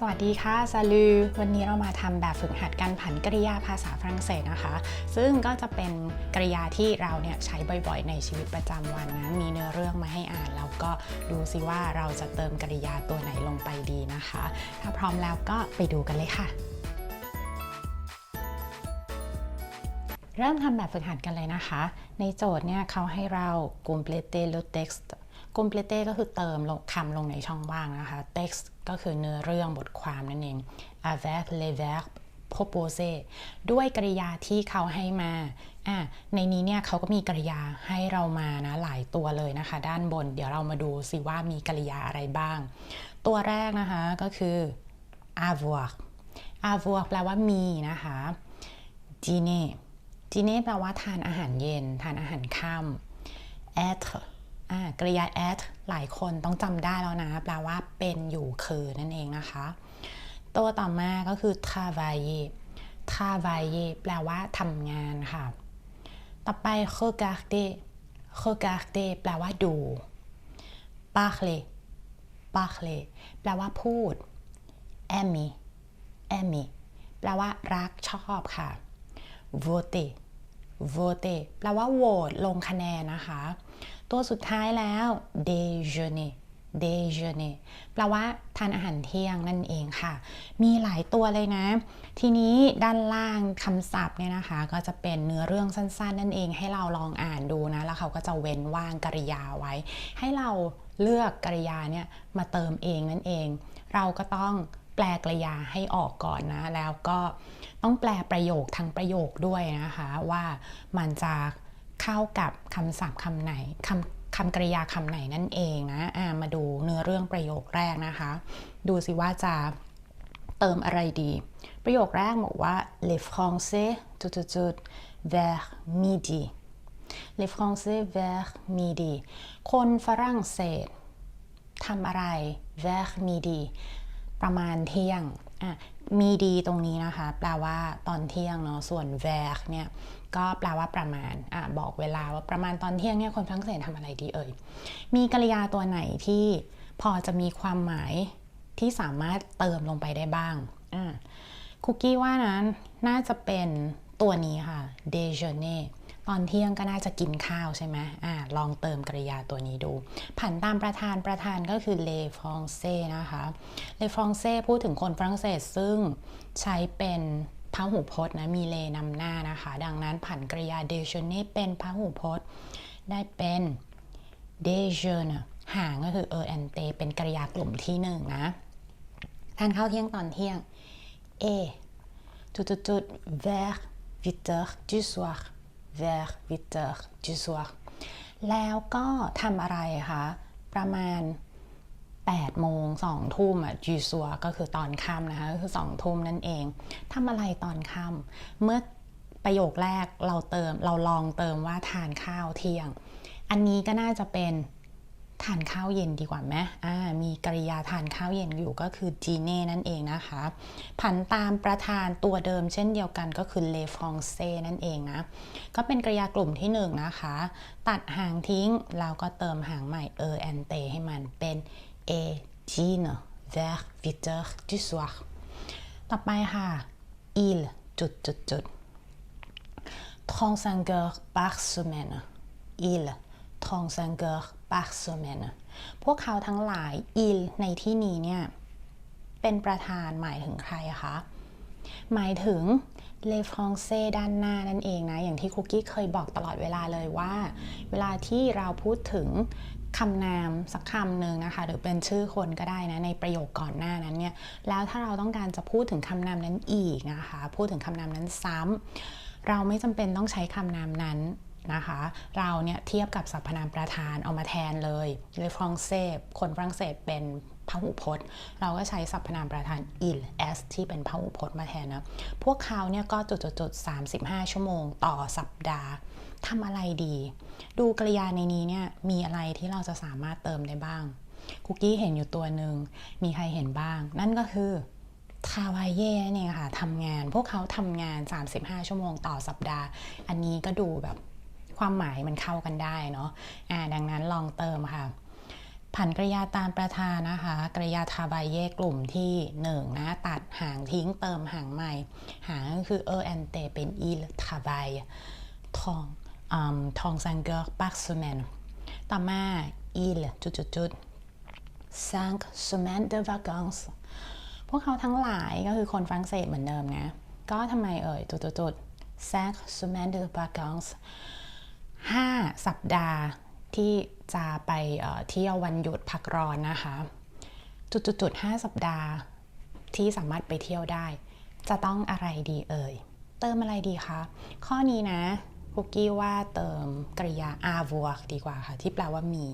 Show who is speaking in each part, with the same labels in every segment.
Speaker 1: สวัสดีค่ะซาลูวันนี้เรามาทำแบบฝึกหัดการผันกริยาภาษาฝรั่งเศสนะคะ ซึ่งก็จะเป็นกริยาที่เราเนี่ยใช้บ่อยๆ ในชีวิตประจำวันนะ มีเนื้อเรื่องมาให้อ่าน แล้วก็ดูซิว่าเราจะเติมกริยาตัวไหนลงไปดีนะคะ ถ้าพร้อมแล้วก็ไปดูกันเลยค่ะ เริ่มทำแบบฝึกหัดกันเลยนะคะ ในโจทย์เนี่ยเขาให้เรา compléter le texte compléter ก็คือเติมลงคำลงในช่องว่างนะคะ text ก็คือเนื้อเรื่องบทความนั่นเอง avec les verbes proposés ด้วยกริยาที่เขาให้มาอะในนี้เนี่ยเขาก็มีกริยาให้เรามานะหลายตัวเลยนะคะ ด้านบน เดี๋ยวเรามาดูสิว่ามีกริยาอะไรบ้าง ตัวแรกนะคะก็คือ avoir avoir แปลว่ามีนะคะ dîner จีเน่แปลว่าทานอาหารเย็น ทานอาหารค่ำ être กริยา être หลายคนต้องจำได้แล้วนะ แปลว่าเป็นอยู่คือนั่นเองนะคะ ตัวต่อมาก็คือ travailler travailler แปลว่าทำงานค่ะ ต่อไป regarder regarder แปลว่าดู parler parler แปลว่าพูด aimer aimer แปลว่ารักชอบค่ะ voter voter แปลว่าโหวตลงคะแนนนะคะ ตัวสุดท้ายแล้ว déjeuner déjeuner แปลว่าทานอาหารเที่ยงนั่นเองค่ะ มีหลายตัวเลยนะ ทีนี้ด้านล่างคำศัพท์เนี่ยนะคะ ก็จะเป็นเนื้อเรื่องสั้นๆ นั่นเอง ให้เราลองอ่านดูนะ แล้วเขาก็จะเว้นว่างกริยาไว้ ให้เราเลือกกริยาเนี่ยมาเติมเองนั่นเอง เราก็ต้องแปลกริยาให้ออกก่อนนะ แล้วก็ต้องแปลประโยคทั้งประโยคด้วยนะคะ ว่ามันจะ เข้ากับคำศัพท์คำไหนคำคำกริยาคำไหนนั่นเองนะะมาดูเนื้อเรื่องประโยคแรกนะคะ ดูสิว่าจะเติมอะไรดี ประโยคแรกบอกว่า les français tout tout tout vers midi les français vers midi คนฝรั่งเศสทำอะไร vers midi ประมาณเที่ยง อะ มีดีตรงนี้นะคะ แปลว่าตอนเที่ยงเนาะ ส่วน vers เนี่ย ก็แปลว่าประมาณอบอกเวลาว่าประมาณตอนเที่ยงเนี่ยคนฝรั่งเศสทำอะไรดีเอ่ย มีกริยาตัวไหนที่พอจะมีความหมายที่สามารถเติมลงไปได้บ้างคุกกี้ว่านั้นน่าจะเป็นตัวนี้ค่ะ déjeuner ตอนเที่ยงก็น่าจะกินข้าวใช่ไหมอ่าลองเติมกริยาตัวนี้ดู ผันตามประธานประธานก็คือ les français นะคะ les français พูดถึงคนฝรั่งเศสซึ่งใช้เป็น พหูพจน์นะมีเลนำหน้านะคะ ดังนั้นผันกริยา déjeuner เป็นพหูพจน์ ได้เป็น déjeuner ห่างก็คือ ent เป็นกริยากลุ่มที่หนึ่งนะ ทานข้าวเที่ยงตอนเที่ยง et จุดจุดจุด vers 8 heures du soir vers 8 heures du soir แล้วก็ทำอะไรคะ ประมาณ 8โมง2ทุ่มอะจูซัวก็คือตอนค่ำนะคะก็คือ2ทุ่มนั่นเองทำอะไรตอนค่ำเมื่อประโยคแรกเราเติมเราลองเติมว่าทานข้าวเที่ยง อันนี้ก็น่าจะเป็นทานข้าวเย็นดีกว่าไหมอ่า มีกริยาทานข้าวเย็นอยู่ก็คือจีเน่นั่นเองนะคะ ผันตามประธานตัวเดิมเช่นเดียวกันก็คือเลฟองเซนั่นเองนะ ก็เป็นกริยากลุ่มที่1นนะคะ ตัดหางทิ้ง แล้วก็เติมหางใหม่เออแอนเตให้มันเป็น et dîne vers 8 heures du soir ต่อไปค่ะ il จุดจุดจุด35 heures par semaine il 35 heures par semaine พวกเขาทั้งหลาย il ในที่นี้เนี่ย เป็นประธานหมายถึงใครคะ หมายถึง les français ด้านหน้านั่นเองนะ อย่างที่คุกกี้เคยบอกตลอดเวลาเลยว่า เวลาที่เราพูดถึง คำนามสักคำหนึ่งนะคะหรือเป็นชื่อคนก็ได้นะในประโยคก่อนหน้านั้นเนี่ยแล้วถ้าเราต้องการจะพูดถึงคำนามนั้นอีกนะคะพูดถึงคำนามนั้นซ้ำเราไม่จำเป็นต้องใช้คำนามนั้นนะคะเราเนี่ยเทียบกับสรรพนามประธานเอามาแทนเลยเลยฝรั่งเศสคนฝรั่งเศสเป็นพหูพจน์ เราก็ใช้สรรพนามประธาน il s ที่เป็นพหูพจน์มาแทนนะ พวกเขาเนี่ยก็จุดจุด35 ชั่วโมงต่อสัปดาห์ทำอะไรดี ดูกริยาในนี้เนี่ยมีอะไรที่เราจะสามารถเติมได้บ้าง คุกกี้เห็นอยู่ตัวหนึ่งมีใครเห็นบ้าง นั่นก็คือทาวายเย่เนี่ยค่ะทำงานพวกเขาทำงาน 35 ชั่วโมงต่อสัปดาห์ อันนี้ก็ดูแบบความหมายมันเข้ากันได้เนาะอ่าดังนั้นลองเติมค่ะผันกริยาตามประธานนะคะ กริยาทาบายเย่กลุ่มที่1นนะตัดหางทิ้งเติมหางใหม่ หางก็คือเออแอนเตเป็นอีทาบายทอง 35 heures par semaine ต่อมา il จุดจุดจุด5 semaines de vacances พวกเขาทั้งหลายก็คือคนฝรั่งเศสเหมือนเดิมนะ ก็ทำไมเอ่ยจุดจุดจุด5 semaines de vacances 5 สัปดาห์ที่จะไปเที่ยววันหยุดพักร้อนนะคะ จุดจุดจุด5สัปดาห์ที่สามารถไปเที่ยวได้ จะต้องอะไรดีเอ่ย เติมอะไรดีคะ ข้อนี้นะ คุกกี้ว่าเติมกริยา avoir ดีกว่าค่ะ ที่แปลว่ามี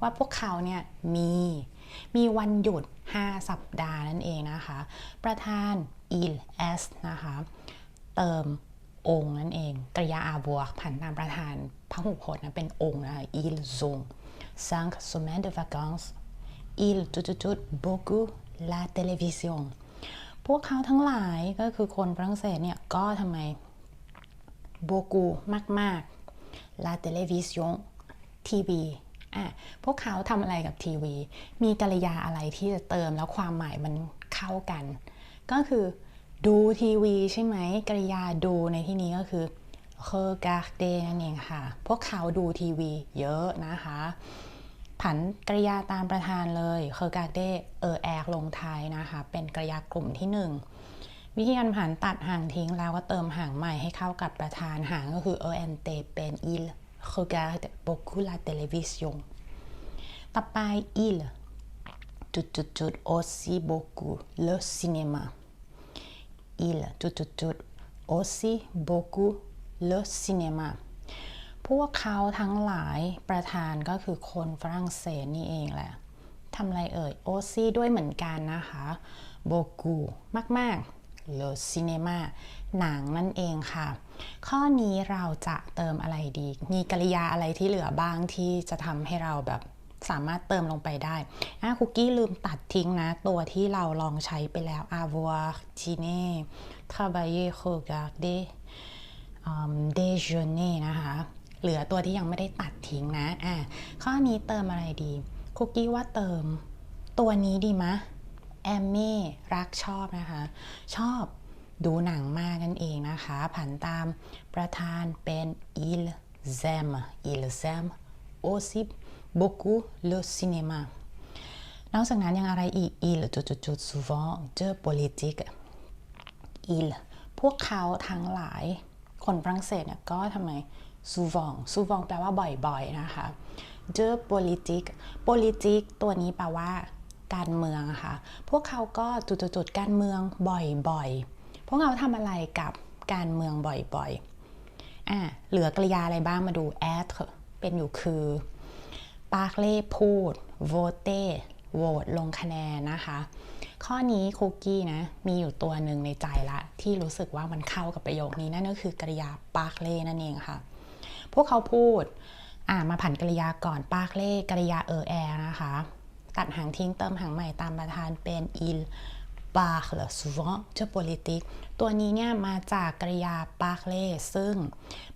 Speaker 1: ว่าพวกเขาเนี่ยมี มีวันหยุด 5 สัปดาห์นั่นเองนะคะ ประธาน il est นะคะ เติมองนั่นเองกริยา avoir ผันตามประธานพหูพจน์นะเป็นองนะ ils ont cinq semaines de vacances ils จุดๆ beaucoup la télévision พวกเขาทั้งหลายก็คือคนฝรั่งเศสเนี่ยก็ทำไม beaucoup มากๆ la télévision ทีวีอะพวกเขาทำอะไรกับทีวี มีกริยาอะไรที่จะเติมแล้วความหมายมันเข้ากัน ก็คือดูทีวีใช่ไหมกริยาดูในที่นี้ก็คือ regarder นั่นเองค่ะ พวกเขาดูทีวีเยอะนะคะ ผันกริยาตามประธานเลย regarder เออแอกลงท้ายนะคะ เป็นกริยากลุ่มที่1 วิธีการผันตัดหางทิ้งแล้วก็เติมหางใหม่ให้เข้ากับประธานหางก็คือ ent เป็น il regarde beaucoup la télévision ต่อไป il จุดจุดจุด aussi beaucoup le cinéma il จุดจุดจุด aussi beaucoup le cinéma พวกเขาทั้งหลายประธานก็คือคนฝรั่งเศสนี่เองแหละทำไรเอ่ย aussi ด้วยเหมือนกันนะคะ beaucoup มาก ๆ le cinéma หนังนั่นเองค่ะ ข้อนี้เราจะเติมอะไรดี มีกริยาอะไรที่เหลือบ้างที่จะทำให้เราแบบสามารถเติมลงไปได้นะคุกกี้ลืมตัดทิ้งนะ ตัวที่เราลองใช้ไปแล้ว avoir dîner travailler regarder déjeuner นะคะ เหลือตัวที่ยังไม่ได้ตัดทิ้งนะอะข้อนี้เติมอะไรดี คุกกี้ว่าเติมตัวนี้ดีมะ แอมมี่รักชอบนะคะ ชอบดูหนังมากนั่นเองนะคะ ผันตามประธานเป็น il aime il aime aussi beaucoup le cinéma นอกจากนั้นยังอะไรอีก il จุดจุดจุด souvent de politique il พวกเขาทั้งหลายคนฝรั่งเศสเนี่ยก็ทำไม souvent souvent แปลว่าบ่อยๆ นะคะ de politique politique ตัวนี้แปลว่า การเมืองค่ะ พวกเขาก็จุดๆการเมืองบ่อยๆ พวกเขาทำอะไรกับการเมืองบ่อยๆอะเหลือกริยาอะไรบ้างมาดู être เป็นอยู่คือปาร์เล่พูด โวเต้โหวตลงคะแนนนะคะ ข้อนี้คุกกี้นะ มีอยู่ตัวหนึ่งในใจละ ที่รู้สึกว่ามันเข้ากับประโยคนี้นั่นก็คือกริยาปาร์เล่นั่นเองค่ะ พวกเขาพูด อ่ามาผันกริยาก่อนปาร์เล่กริยาเออแอนะคะ ตัดหางทิ้งเติมหางใหม่ตามประธานเป็น il parle souvent de politique ตัวนี้เนี่ยมาจากกริยา parler ซึ่ง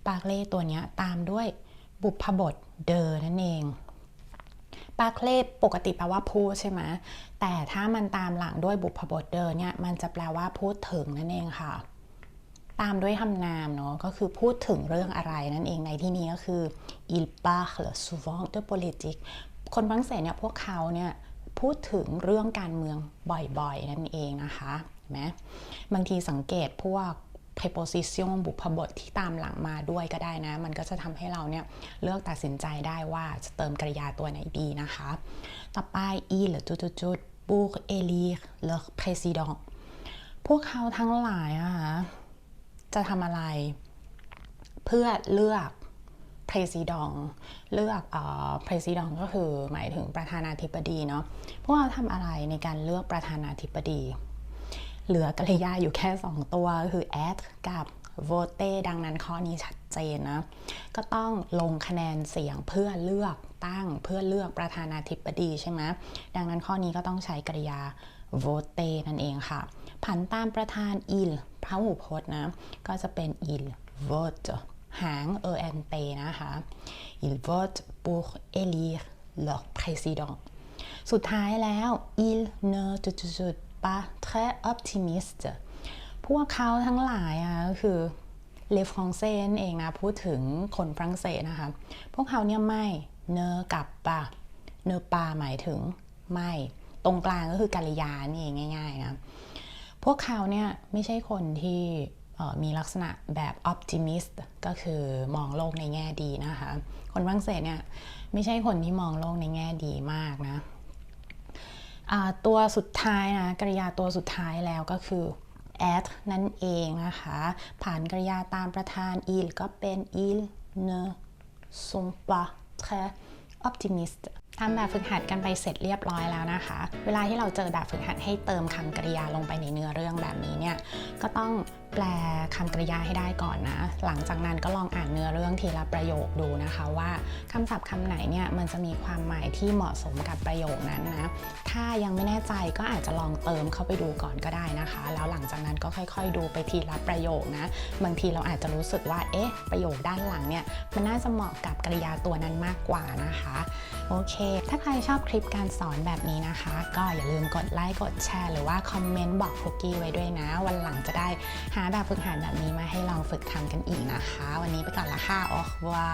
Speaker 1: parler ตัวนี้ตามด้วยบุพบท de นั่นเองปาเคลปกติแปลว่าพูดใช่ไหมแต่ถ้ามันตามหลังด้วยบุพบทเดินเนี่ย มันจะแปลว่าพูดถึงนั่นเองค่ะ ตามด้วยคำนามเนาะก็คือพูดถึงเรื่องอะไรนั่นเองในที่นี้ก็คือ il parle souvent de politique คนฝรั่งเศสเนี่ยพวกเขาเนี่ยพูดถึงเรื่องการเมืองบ่อยๆ นั่นเองนะคะไหมบางทีสังเกตพวก preposition บุพบทที่ตามหลังมาด้วยก็ได้นะ มันก็จะทำให้เราเนี่ยเลือกตัดสินใจได้ว่าจะเติมกริยาตัวไหนดีนะคะ ต่อไป il จุดจุด pour élire le président พวกเขาทั้งหลายอะคะ จะทำอะไร เพื่อเลือก president เลือกเอ่อ president ก็คือหมายถึงประธานาธิบดีเนาะพวกเราทำอะไรในการเลือกประธานาธิบดี เหลือกริยาอยู่แค่ 2 ตัวคือ add กับ vote ดังนั้นข้อนี้ชัดเจนนะก็ต้องลงคะแนนเสียงเพื่อเลือกตั้งเพื่อเลือกประธานาธิบดีใช่ไหมดังนั้นข้อนี้ก็ต้องใช้กริยา vote นั่นเองค่ะ ผันตามประธาน il พระหูพจน์นะ ก็จะเป็น il vote หาง ent นะคะ il vote pour élire leur président สุดท้ายแล้ว il ne จุดๆๆ pas très optimiste พวกเขาทั้งหลายอะก็คือเลฟองเซนเองนะ พูดถึงคนฝรั่งเศสนะคะ พวกเขาเนี่ยไม่เนอกับปะเนอปาหมายถึงไม่ ตรงกลางก็คือกริยานี่เองง่ายๆนะ พวกเขาเนี่ยไม่ใช่คนที่มีลักษณะแบบ optimist ก็คือมองโลกในแง่ดีนะคะ คนฝรั่งเศสเนี่ยไม่ใช่คนที่มองโลกในแง่ดีมากนะตัวสุดท้ายนะกริยาตัวสุดท้ายแล้วก็คือ at นั่นเองนะคะ ผ่านกริยาตามประธาน il ก็เป็น il ne sont pas très optimistes ทำแบบฝึกหัดกันไปเสร็จเรียบร้อยแล้วนะคะ เวลาที่เราเจอแบบฝึกหัดให้เติมคำกริยาลงไปในเนื้อเรื่องแบบนี้เนี่ย ก็ต้องแปลคำกริยาให้ได้ก่อนนะ หลังจากนั้นก็ลองอ่านเนื้อเรื่องทีละประโยคดูนะคะว่าคำศัพท์คำไหนเนี่ยมันจะมีความหมายที่เหมาะสมกับประโยคนั้นนะ ถ้ายังไม่แน่ใจก็อาจจะลองเติมเข้าไปดูก่อนก็ได้นะคะ แล้วหลังจากนั้นก็ค่อย ๆ ดูไปทีละประโยคนะ บางทีเราอาจจะรู้สึกว่า เอ๊ะ ประโยคด้านหลังเนี่ยมันน่าจะเหมาะกับกริยาตัวนั้นมากกว่านะคะ โอเคถ้าใครชอบคลิปการสอนแบบนี้นะคะ ก็อย่าลืมกดไลค์กดแชร์หรือว่าคอมเมนต์บอกคุกกี้ไว้ด้วยนะ วันหลังจะได้หาแบบฝึกหัดแบบนี้มาให้ลองฝึกทำกันอีกนะคะ วันนี้ไปก่อนละค่ะโอ้ว้า